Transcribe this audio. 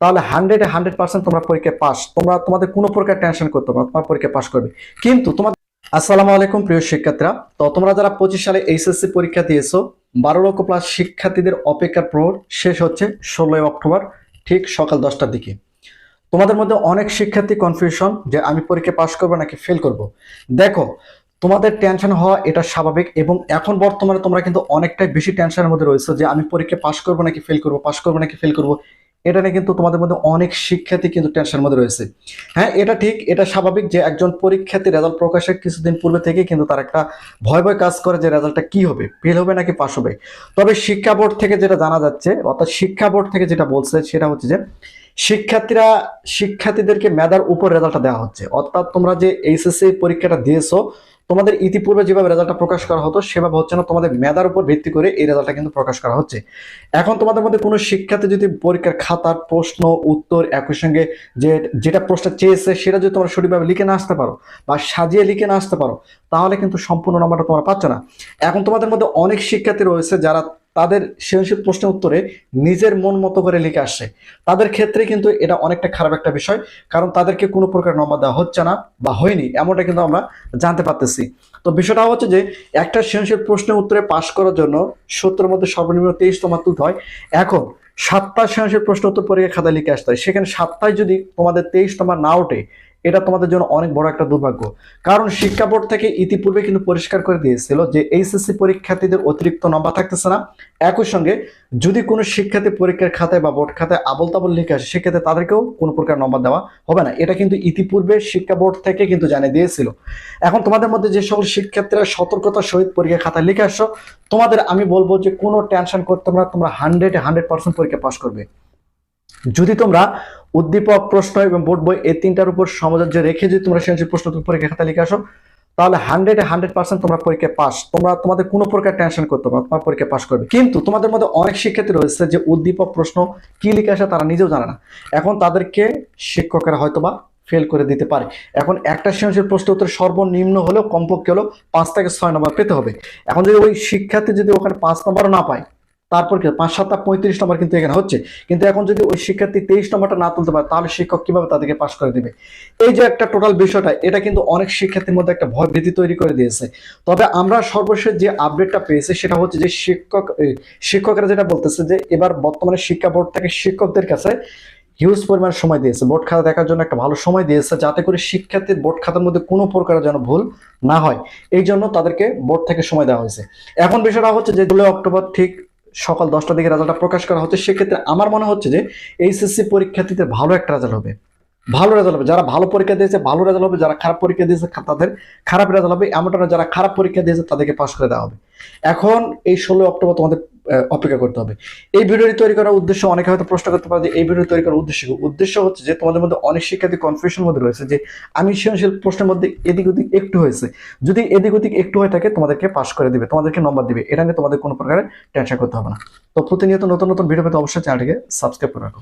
তাহলে হান্ড্রেডে hundred percent তোমরা পরীক্ষায় পাস তোমরা তোমাদের কোনো প্রকার টেনশন করতে না, তোমার পরীক্ষা পাস করবে। কিন্তু তোমার আসসালামু আলাইকুম প্রিয় শিক্ষার্থীরা। তো তোমরা যারা পঁচিশ সালে এইচএসসি পরীক্ষা দিয়েছ, বারো লক্ষ প্লাস শিক্ষার্থীদের অপেক্ষার প্রহর শেষ হচ্ছে ষোলোই অক্টোবর, ঠিক সকাল দশটার দিকে। তোমাদের মধ্যে অনেক শিক্ষার্থী কনফিউশন যে আমি পরীক্ষা পাশ করব নাকি ফেল করব। দেখো, তোমাদের টেনশন হওয়া এটা স্বাভাবিক এবং এখন বর্তমানে তোমরা কিন্তু অনেকটাই বেশি টেনশনের মধ্যে রয়েছে যে আমি পরীক্ষা পাশ করব নাকি ফেল করব পাশ করব নাকি ফেল করব। এটা নিয়ে কিন্তু তোমাদের মধ্যে অনেক শিক্ষার্থী কিন্তু টেনশনের মধ্যে রয়েছে। হ্যাঁ এটা ঠিক, এটা স্বাভাবিক যে একজন পরীক্ষার্থী রেজাল্ট প্রকাশের কিছুদিন পূর্বে থেকে কিন্তু তার একটা ভয় ভয় কাজ করে যে রেজাল্টটা কি হবে ফেল হবে নাকি পাস হবে। তবে শিক্ষা বোর্ড থেকে যেটা জানা যাচ্ছে, অর্থাৎ শিক্ষা বোর্ড থেকে যেটা বলছে সেটা হচ্ছে যে, শিক্ষার্থীরা, শিক্ষার্থীদেরকে মেধার উপর রেজাল্টটা দেওয়া হচ্ছে। অর্থাৎ তোমরা যে এইচএসসি পরীক্ষাটা দিয়েছ তোমাদের ইতিপূর্বে যেভাবে রেজাল্টটা প্রকাশ করা হতো, সেভাবে হচ্ছে না তোমাদের মেধার উপর ভিত্তি করে এই রেজাল্টটা কিন্তু প্রকাশ করা হচ্ছে। এখন তোমাদের মধ্যে কোনো শিক্ষার্থী যদি পরীক্ষার খাতার প্রশ্ন, উত্তর একই সঙ্গে যে, যেটা প্রশ্ন চেয়েছে, সেটা যদি তোমরা সঠিকভাবে লিখে না আসতে পারো বা সাজিয়ে লিখে না আসতে পারো, তাহলে কিন্তু সম্পূর্ণ নাম্বারটা তোমরা পাচ্ছ না। এখন তোমাদের মধ্যে অনেক শিক্ষার্থী রয়েছে যারা তাদের সৃজনশীল প্রশ্নের উত্তরে নিজের মন মতো করে লিখে আসছে। তাদের ক্ষেত্রে কিন্তু এটা অনেকটা খারাপ একটা বিষয়, কারণ তাদেরকে কোনো প্রকার নম্বর দেওয়া হচ্ছে না বা হয়নি, এমনটা কিন্তু আমরা জানতে পারতেছি। তো বিষয়টা হচ্ছে যে, একটা সৃজনশীল প্রশ্নের উত্তরে পাশ করার জন্য সত্তর মধ্যে সর্বনিম্ন তেইশ তোমার তুলতে হয়। এখন, সাতটা সৃজনশীল প্রশ্ন উত্তর পরীক্ষা খাতা লিখে আসতে হয়। সেখানে সাতটায় যদি তোমাদের তেইশ নম্বর না ওঠে এটা তোমাদের জন্য অনেক বড় একটা দুর্ভাগ্য। কারণ শিক্ষা বোর্ড থেকে ইতিপূর্বে কিন্তু পরিষ্কার করে দিয়েছিল যে এইচএসসি পরীক্ষার্থীদের অতিরিক্ত নম্বর থাকতেছে না। একই সঙ্গে যদি কোনো শিক্ষার্থী পরীক্ষার খাতায় বা বোর্ড খাতায় আবল তাবল লিখে আসে, সেক্ষেত্রে তাদেরকেও কোনো প্রকার নম্বর দেওয়া হবে না। এটা কিন্তু ইতিপূর্বে শিক্ষা বোর্ড থেকে কিন্তু জানিয়ে দিয়েছিল। এখন তোমাদের মধ্যে যে সকল শিক্ষার্থীরা সতর্কতার সহিত পরীক্ষা খাতায় লিখে আসছো, তোমাদের আমি বলব যে কোনো টেনশন করতে না তোমরা হান্ড্রেড হান্ড্রেড পার্সেন্ট পরীক্ষা পাস করবে। যদি তোমরা উদ্দীপক, প্রশ্ন এবং বোর্ড বই এই তিনটার উপর সামঞ্জস্য রেখে যদি তোমরা সৃজনশীল প্রশ্ন পরীক্ষা খাতা লিখে আসো, তাহলে হান্ড্রেডে হান্ড্রেড পার্সেন্ট তোমরা পরীক্ষা পাস তোমরা তোমাদের কোনো প্রকার টেনশন করতে পারো তোমার পরীক্ষা পাস করবে। কিন্তু তোমাদের মধ্যে অনেক শিক্ষার্থী রয়েছে যে উদ্দীপক, প্রশ্ন কি লিখে আসে তারা নিজেও জানে না। এখন তাদেরকে শিক্ষকেরা হয়তোবা ফেল করে দিতে পারে। এখন একটা সৃজনশীল প্রশ্ন উত্তর সর্বনিম্ন হলেও, কমপক্ষে হলেও পাঁচ থেকে ছয় নম্বর পেতে হবে। এখন যদি ওই শিক্ষার্থী যদি ওখানে পাঁচ নম্বরও না পায় তারপর কি, পাঁচ সাতটা পঁয়ত্রিশ নম্বর কিন্তু এখানে হচ্ছে। কিন্তু এখন যদি ওই শিক্ষার্থী তেইশ নম্বরটা না তুলতে পারে, তাহলে শিক্ষক কীভাবে তাদেরকে পাশ করে দিবে? এই যে একটা টোটাল বিষয়টা, এটা কিন্তু অনেক শিক্ষার্থীর মধ্যে একটা ভয় ভীতি তৈরি করে দিয়েছে। তবে আমরা সর্বশেষ যে আপডেটটা পেয়েছি, সেটা হচ্ছে যে শিক্ষক শিক্ষকরা যেটা বলতেছে যে, এবার বর্তমানে শিক্ষা বোর্ড থেকে শিক্ষকদের কাছে হিউজ পরিমাণ সময় দিয়েছে। বোর্ড খাতা দেখার জন্য একটা ভালো সময় দিয়েছে, যাতে করে শিক্ষার্থীর বোর্ড খাতার মধ্যে কোনো প্রকারের যেন ভুল না হয়। এই জন্য তাদেরকে বোর্ড থেকে সময় দেওয়া হয়েছে। এখন বিষয়টা হচ্ছে যে জুলাই অক্টোবর ঠিক সকাল দশটা দিকে রেজাল্টটা প্রকাশ করা হচ্ছে, সেক্ষেত্রে আমার মনে হচ্ছে যে এইচএসসি পরীক্ষার্থীদের ভালো একটা রেজাল্ট হবে। ভালো রেজাল্ট হবে। যারা ভালো পরীক্ষা দিয়েছে, ভালো রেজাল্ট হবে। যারা খারাপ পরীক্ষা দিয়েছে তাদের খারাপ রেজাল্ট হবে। এমনটা যারা খারাপ পরীক্ষা দিয়েছে, তাদেরকে পাশ করে দেওয়া হবে। এখন এই ষোলোই অক্টোবর তোমাদের অপেক্ষা করতে হবে। এই ভিডিওটি তৈরি করার উদ্দেশ্য অনেকে হয়তো প্রশ্ন করতে পারে এই ভিডিও তৈরি করার উদ্দেশ্য উদ্দেশ্য হচ্ছে যে তোমাদের মধ্যে অনেক শিক্ষার্থী কনফিউশন মধ্যে রয়েছে যে আমি সৃজনশীল প্রশ্নের মধ্যে এদিক ওদিক একটু হয়েছে। যদি এদিক ওদিক একটু হয়ে থাকে, তোমাদেরকে পাশ করে দিবে, তোমাদেরকে নম্বর দিবে। এটা নিয়ে তোমাদের কোনো প্রকারের টেনশন করতে হবে না। তো প্রতিনিয়ত নতুন নতুন ভিডিও পেতে অবশ্যই চ্যানেলটিকে সাবস্ক্রাইব করে রাখো।